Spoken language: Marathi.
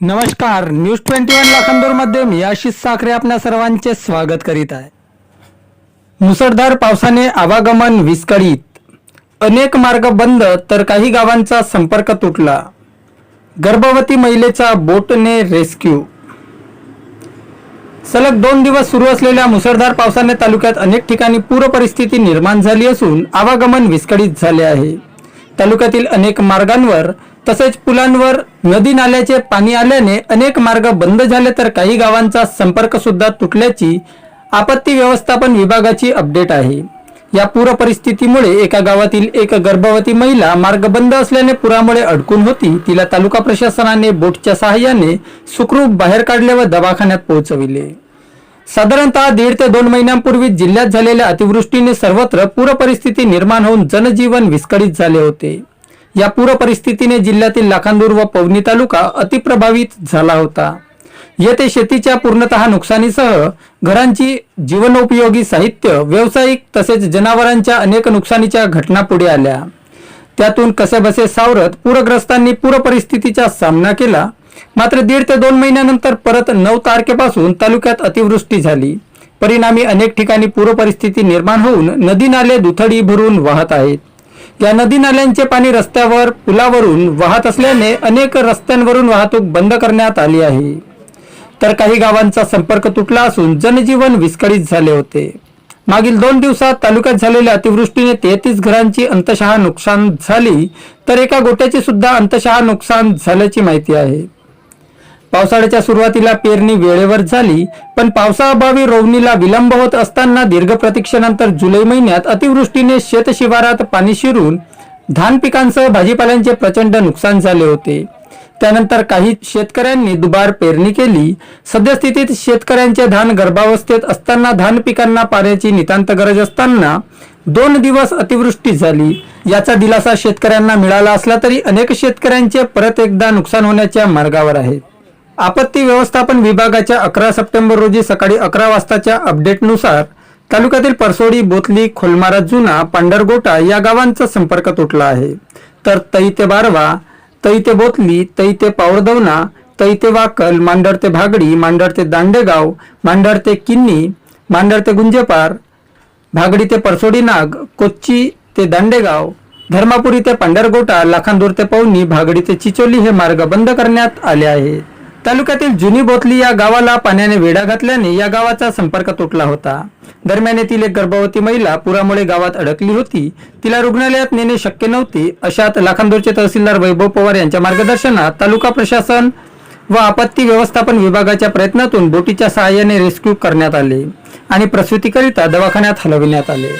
नमस्कार न्यूज ट्वेंटी वन लाखांदूरमध्ये मी आशिष साखरे आपल्या सर्वांचे स्वागत करीत आहे. मुसळधार पावसाने आवागमन विस्कळीत. अनेक मार्ग बंद तर काही गावांचा संपर्क तुटला. गर्भवती महिलेचा बोटने रेस्क्यू. सलग दोन दिवस सुरू असलेल्या मुसळधार पावसाने तालुक्यात अनेक ठिकाणी पूर परिस्थिती निर्माण झाली असून आवागमन विस्कळीत झाले आहे. तालुक्यातील अनेक मार्गांवर तसेच पुलांवर नदी नाल्याचे पाणी आल्याने अनेक मार्ग बंद झाले तर काही गावांचा संपर्क सुद्धा तुटल्याची आपत्ती व्यवस्थापन विभागाची अपडेट आहे. या पूर परिस्थितीमुळे एका गावातील एक गर्भवती महिला मार्ग बंद असल्याने पुरामुळे अडकून होती. तिला तालुका प्रशासनाने बोटच्या सहाय्याने सुखरूप बाहेर काढले व दवाखान्यात पोहोचविले. साधारणतः दीड ते दोन महिन्यांपूर्वी जिल्ह्यात झालेल्या अतिवृष्टीने सर्वत्र पूर परिस्थिती निर्माण होऊन जनजीवन विस्कळीत झाले होते. या पूर परिस्थितीने जिल्ह्यातील लाखांदूर व पवनी तालुका अतिप्रभावित झाला होता. येथे शेतीच्या पूर्णतः नुकसानीसह घरांची जीवनोपयोगी साहित्य व्यावसायिक तसेच जनावरांच्या अनेक नुकसानीच्या घटना पुढे आल्या. त्यातून कसेबसे सावरत पूरग्रस्तांनी पूर परिस्थितीचा सामना केला. मात्र दीड ते दोन महिन्यानंतर परत नऊ तारखेपासून तालुक्यात अतिवृष्टी झाली. परिणामी अनेक ठिकाणी पूर परिस्थिती निर्माण होऊन नदी नाले दुथडी भरून वाहत आहेत. या नदी नाल्यांचे पाणी रस्त्यावर पुलावरून वाहत असल्याने अनेक रस्त्यांवरून वाहतूक बंद करण्यात आली आहे. तर काही गावांचा संपर्क तुटला असून जनजीवन विस्कळीत झाले होते. मागील दोन दिवसात तालुक्यात झालेल्या अतिवृष्टीने तेहतीस घरांची अंतशहा नुकसान झाली तर एका गोट्याची सुद्धा अंतशहा नुकसान झाल्याची माहिती आहे. पावसाळ्याच्या सुरुवातीला पेरणी वेळेवर झाली पण पावसाअभावी रोवणीला विलंब होत असताना दीर्घ प्रतीक्षेनंतर जुलै महिन्यात अतिवृष्टीने शेतशिवारात पाणी शिरून धान पिकांसह भाजीपाल्यांचे प्रचंड नुकसान झाले होते. त्यानंतर काही शेतकऱ्यांनी दुबार पेरणी केली. सद्यस्थितीत शेतकऱ्यांचे धान गर्भावस्थेत असताना धान पिकांना पाण्याची नितांत गरज असताना दोन दिवस अतिवृष्टी झाली. याचा दिलासा शेतकऱ्यांना मिळाला असला तरी अनेक शेतकऱ्यांचे परत एकदा नुकसान होण्याच्या मार्गावर आहेत. आपत्ती व्यवस्थापन विभागाच्या अकरा सप्टेंबर रोजी सकाळी अकरा वाजताच्या अपडेटनुसार तालुक्यातील परसोडी बोतली खोलमारा जुना पांढरगोटा या गावांचा संपर्क तुटला आहे. तर तई ते बारवा तई ते तैते तई ते पावरदवना तई ते वाकल मांडर ते भागडी मांडर ते दांडेगाव मांडर ते किन्नी मांडर ते गुंजेपार भागडी ते परसोडी नाग कोच्ची ते दांडेगाव धर्मापुरी ते पांढरगोटा लाखांदूर ते पवनी भागडी ते चिचोली हे मार्ग बंद करण्यात आले आहे तालुक्यातील जुनी बोथली या गावाला पाण्याने वेढा घातल्याने या गावाचा संपर्क तुटला होता. दरम्यान येथील एक गर्भवती महिला पुरामुळे गावात अडकली होती. तिला रुग्णालयात नेणे शक्य नव्हते. अशात लाखांदूरचे तहसीलदार वैभव पवार यांच्या मार्गदर्शनात तालुका प्रशासन व आपत्ती व्यवस्थापन विभागाच्या प्रयत्नातून बोटीच्या सहाय्याने रेस्क्यू करण्यात आले आणि प्रसूतीकरिता दवाखान्यात हलविण्यात आले.